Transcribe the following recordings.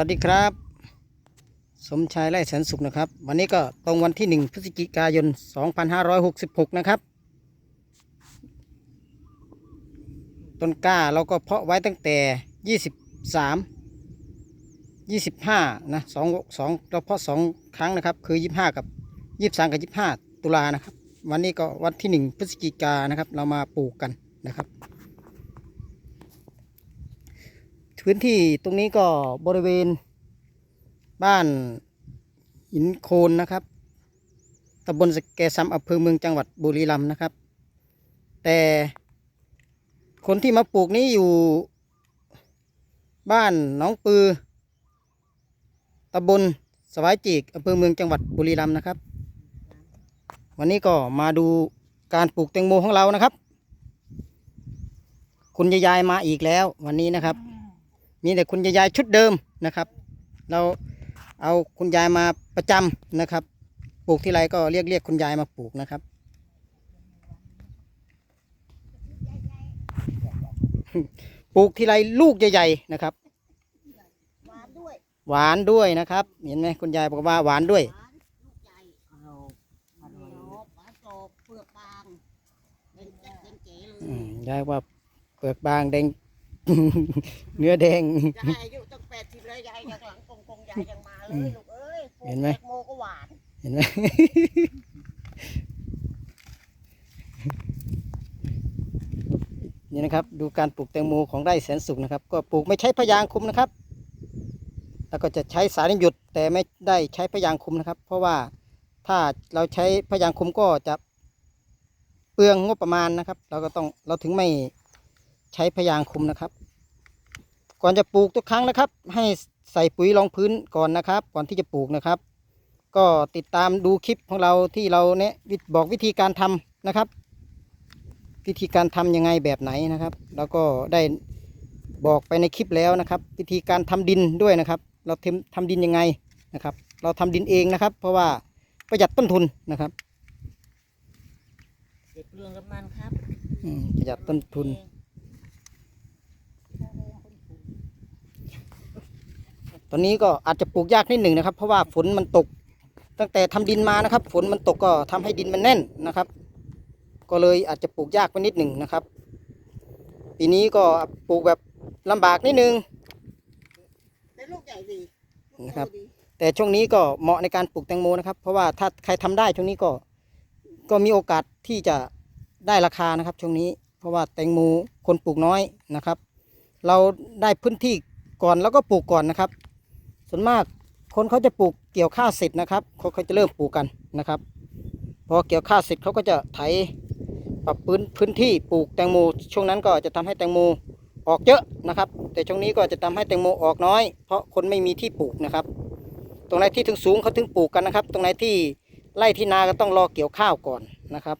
วัสดีครับ สมชายไร่แสนสุขนะครับ วันนี้ก็ตรงวันที่ 1 พฤศจิกายน 2566 นะครับ ต้นกล้าเราก็เพาะไว้ตั้งแต่ 23 25 นะสองสองเราเพาะสองครั้งนะครับ คือ 25 กับ 23 กับ 25 ตุลานะครับ วันนี้ก็วันที่ 1 พฤศจิกานะครับ เรามาปลูกกันนะครับ พื้นที่ตรงนี้ก็บริเวณ บ้านหินโคนนะครับตำบลสแกซัมอำเภอเมืองจังหวัดบุรีรัมย์นะครับ แต่คนที่มาปลูกนี้อยู่บ้านหนองปือตำบลสวายจีกอำเภอเมืองจังหวัดบุรีรัมย์นะครับ วันนี้ก็มาดูการปลูกแตงโมของเรานะครับ คุณยายมาอีกแล้ววันนี้นะครับ มีแต่คุณยายชุดเดิมนะครับ เราเอาคุณยายมาประจำนะครับ ปลูกที่ไรก็เรียกเรียกคุณยายมาปลูกนะครับ ปลูกที่ไรลูกใหญ่ๆนะครับ หวานด้วยหวานด้วยนะครับ เห็นไหมคุณยายบอกว่าหวานด้วย หวานลูกใหญ่เราหวานกรอบเปลือกบางเป็นแจ๊กเป็นเก๋เลอืยมยายว่าเปลือกบางแดง เนื้อแดง ยายอายุตั้งแปดสิบเลยยายยังหลังกงกงยายยังมาเลยลูกเอ้ยปลูกเห็นไหม แตงโมก็หวานเห็นไหม นี่นะครับ ดูการปลูกแตงโมของไร่แสนสุขนะครับ ก็ปลูกไม่ใช้พยางคุมนะครับ แล้วก็จะใช้สารนิมหยุดแต่ไม่ได้ใช้พยางคุมนะครับ เพราะว่าถ้าเราใช้พยางคุมก็จะเปลืองงบประมาณนะครับ เราก็ต้องเราถึงไม่ ใช้พยางคุมนะครับ ก่อนจะปลูกทุกครั้งนะครับ ให้ใส่ปุ๋ยรองพื้นก่อนนะครับ ก่อนที่จะปลูกนะครับ ก็ติดตามดูคลิปของเราที่เราเนี่ยวิบอกวิธีการทำนะครับ วิธีการทำยังไงแบบไหนนะครับ แล้วก็ได้บอกไปในคลิปแล้วนะครับ วิธีการทำดินด้วยนะครับ เราทำทำดินยังไงนะครับ เราทำดินเองนะครับ เพราะว่าประหยัดต้นทุนนะครับเด็ดเปลืองกับมันครับอืมประหยัดต้นทุน ตอนนี้ก็อาจจะปลูกยากนิดหนึ่งนะครับ เพราะว่าฝนมันตก ตั้งแต่ทำดินมานะครับ ฝนมันตกก็ทำให้ดินมันแน่นนะครับ ก็เลยอาจจะปลูกยากไปนิดหนึ่งนะครับ ปีนี้ก็ปลูกแบบลำบากนิดนึงแต่ลูกใหญ่ดีนะครับแต่ช่วงนี้ก็เหมาะในการปลูกแตงโมนะครับ เพราะว่าถ้าใครทำได้ช่วงนี้ก็ก็มีโอกาสที่จะได้ราคานะครับ ช่วงนี้ เพราะว่าแตงโมคนปลูกน้อยนะครับ เราได้พื้นที่ก่อนแล้วก็ปลูกก่อนนะครับ ส่วนมากคนเขาจะปลูกเกี่ยวข้าวเสร็จนะครับเขาเขาจะเริ่มปลูกกันนะครับ พอเกี่ยวข้าวเสร็จเขาก็จะไถปรับพื้นพื้นที่ปลูกแตงโมช่วงนั้นก็จะทำให้แตงโมออกเยอะนะครับ แต่ช่วงนี้ก็จะทำให้แตงโมออกน้อย เพราะคนไม่มีที่ปลูกนะครับ ตรงไหนที่ถึงสูงเขาถึงปลูกกันนะครับ ตรงไหนที่ไร่ที่นาก็ต้องรอเกี่ยวข้าวก่อนนะครับ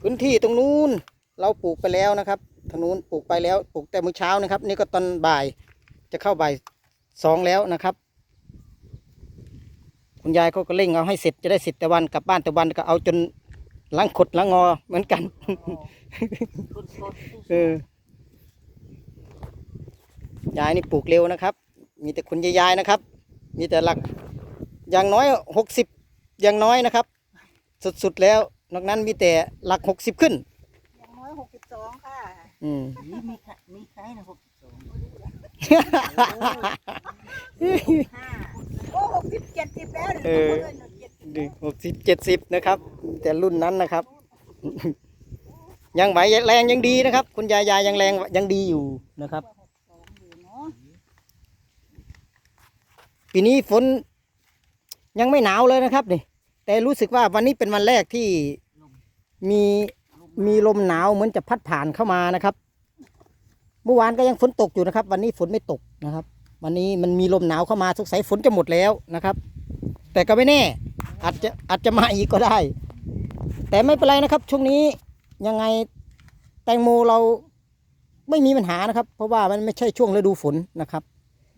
พื้นที่ตรงนู้นเราปลูกไปแล้วนะครับทางนู้นปลูกไปแล้วปลูกแต่มื้อเช้านะครับ นี่ก็ตอนบ่ายจะเข้าบ่ายสองแล้วนะครับ คุณยายเขาก็เร่งเอาให้เสร็จจะได้เสร็จแต่วันกลับบ้านแต่วันก็เอาจนหลังขดหลังงอเหมือนกันคนสดเออยายนี่ปลูกเร็วนะครับ มีแต่คุณยายๆนะครับ มีแต่หลักอย่างน้อยหกสิบอย่างน้อยนะครับ สุดๆแล้ว นอกนั้นมีแต่หลักหกสิบขึ้น อย่างน้อยหกสิบสองค่ะอืมนี่มีใครมีใครนะหกสิบสองห้าโอ้หกสิบเจ็ดสิบแล้วเออ หกสิบเจ็ดสิบนะครับ แต่รุ่นนั้นนะครับ ยังไหวแรงยังดีนะครับ คุณยายยายยังแรงยังดีอยู่นะครับ ปีนี้ฝนยังไม่หนาวเลยนะครับนี่แต่รู้สึกว่าวันนี้เป็นวันแรกที่ มีมีลมหนาวเหมือนจะพัดผ่านเข้ามานะครับ เมื่อวานก็ยังฝนตกอยู่นะครับ วันนี้ฝนไม่ตกนะครับ วันนี้มันมีลมหนาวเข้ามาสงสัยฝนจะหมดแล้วนะครับ แต่ก็ไม่แน่ อาจจะอาจจะมาอีกก็ได้ แต่ไม่เป็นไรนะครับ ช่วงนี้ยังไงแตงโมเราไม่มีปัญหานะครับ เพราะว่ามันไม่ใช่ช่วงฤดูฝนนะครับ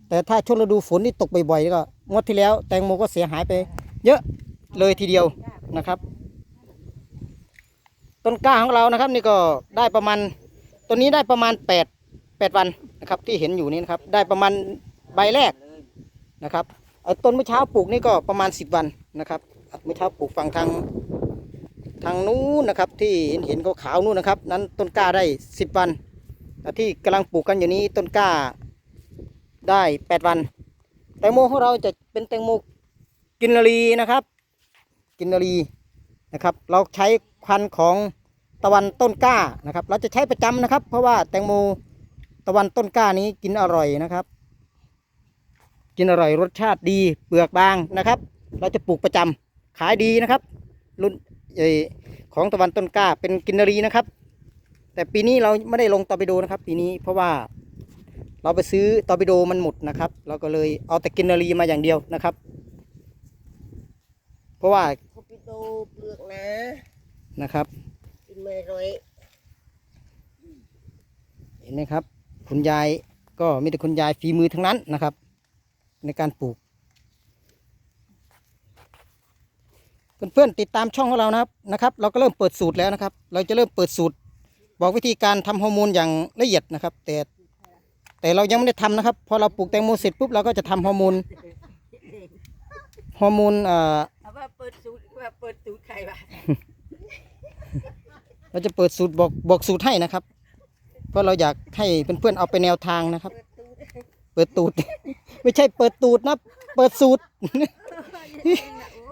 แต่ถ้าช่วงฤดูฝนที่ตกบ่อยๆก็งวดที่แล้ว แตงโมก็เสียหายไป เยอะเลยทีเดียวนะครับ ต้นกล้าของเรานะครับ นี่ก็ได้ประมาณต้นนี้ได้ประมาณแปดแปดวันนะครับ ที่เห็นอยู่นี้นะครับ ได้ประมาณใบแรกนะครับไอ้ต้นเมื่อเช้าปลูกนี่ก็ประมาณสิบวันนะครับเมื่อเช้าปลูกฝั่งทางทางนู้นนะครับ ที่เห็นเห็นขาวๆนู้นนะครับ นั้นต้นกล้าได้สิบวันแต่ที่กำลังปลูกกันอยู่นี้ต้นกล้าได้แปดวัน แตงโมของเราจะเป็นแตงโมกินนารีนะครับ กินนารี นะครับ เราใช้ควันของตะวันต้นกล้านะครับ เราจะใช้ประจำนะครับ เพราะว่าแตงโมตะวันต้นกล้านี้กินอร่อยนะครับ กินอร่อยรสชาติดีเปลือกบางนะครับ เราจะปลูกประจำขายดีนะครับ รุ่นเอ่ของตะวันต้นกล้าเป็นกินนารีนะครับ แต่ปีนี้เราไม่ได้ลงตอร์ปิโดนะครับ ปีนี้เพราะว่าเราไปซื้อตอร์ปิโดมันหมดนะครับ เราก็เลยเอาแต่กินนารีมาอย่างเดียวนะครับ เพราะว่า เขาไปดูเปลือกนะนะครับกินไม่ร่อยเห็นไหมครับ คุณยายก็มีแต่คุณยายฝีมือทั้งนั้นนะครับ ในการปลูก เพื่อนๆติดตามช่องของเรานะครับนะครับ เราก็เริ่มเปิดสูตรแล้วนะครับ เราจะเริ่มเปิดสูตร บอกวิธีการทำฮอร์โมนอย่างละเอียดนะครับ แต่แต่เรายังไม่ได้ทำนะครับ พอเราปลูกแตงโมเสร็จปุ๊บเราก็จะทำฮอร์โมนฮอร์โมนเอ่อ เอาว่าเปิดสูตร ว่าเปิดสูตรใครวะเราจะเปิดสูตรบอกบอกสูตรให้นะครับ เพราะเราอยากให้เพื่อนๆเอาไปแนวทางนะครับ เปิดตูด ไม่ใช่เปิดตูดนะ เปิดสูตร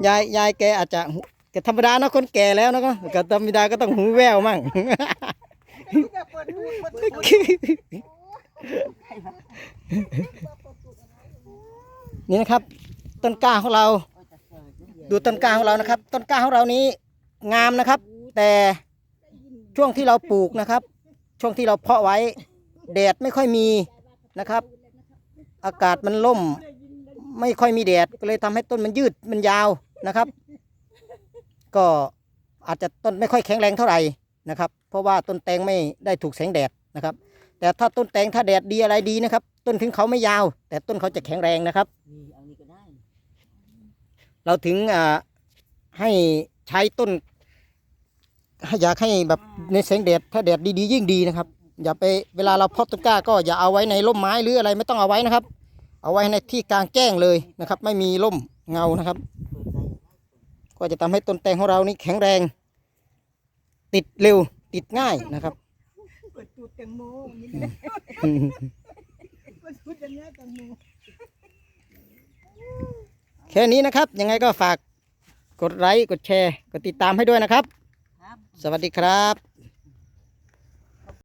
ยายยายแกอาจจะแกธรรมดานะคนแก่แล้วนะก็กธรรมดาก็ต้องหูแววมั่งนี่นะครับ ต้นกล้าของเรา ดูต้นกล้าของเรานะครับ ต้นกล้าของเรานี้งามนะครับ แต่ช่วงที่เราปลูกนะครับ ช่วงที่เราเพาะไว้แดดไม่ค่อยมีนะครับ อากาศมันล่ม ไม่ค่อยมีแดดก็เลยทำให้ต้นมันยืดมันยาวนะครับ ก็อาจจะต้นไม่ค่อยแข็งแรงเท่าไหร่นะครับ เพราะว่าต้นแตงไม่ได้ถูกแสงแดดนะครับ แต่ถ้าต้นแตงถ้าแดดดีอะไรดีนะครับ ต้นถึงเขาไม่ยาว แต่ต้นเขาจะแข็งแรงนะครับ เอานี่ก็ได้เราถึงอ่าให้ใช้ต้นอยากให้แบบในแสงแดดถ้าแดดดีๆยิ่งดีนะครับ อย่าไปเวลาเราเพาะต้นกล้าก็อย่าเอาไว้ในร่มไม้หรืออะไรไม่ต้องเอาไว้นะครับ เอาไว้ในที่กลางแจ้งเลยนะครับ ไม่มีร่มเงานะครับเปิดใจก็จะทำให้ต้นแตงของเรานี่แข็งแรง ติดเร็วติดง่ายนะครับ เปิดสูตรแตงโมนี่เปิดสูตรอย่างเงี้ยแตงโม แค่นี้นะครับ ยังไงก็ฝากกดไลค์กดแชร์ กดติดตามให้ด้วยนะครับครับสวัสดีครับ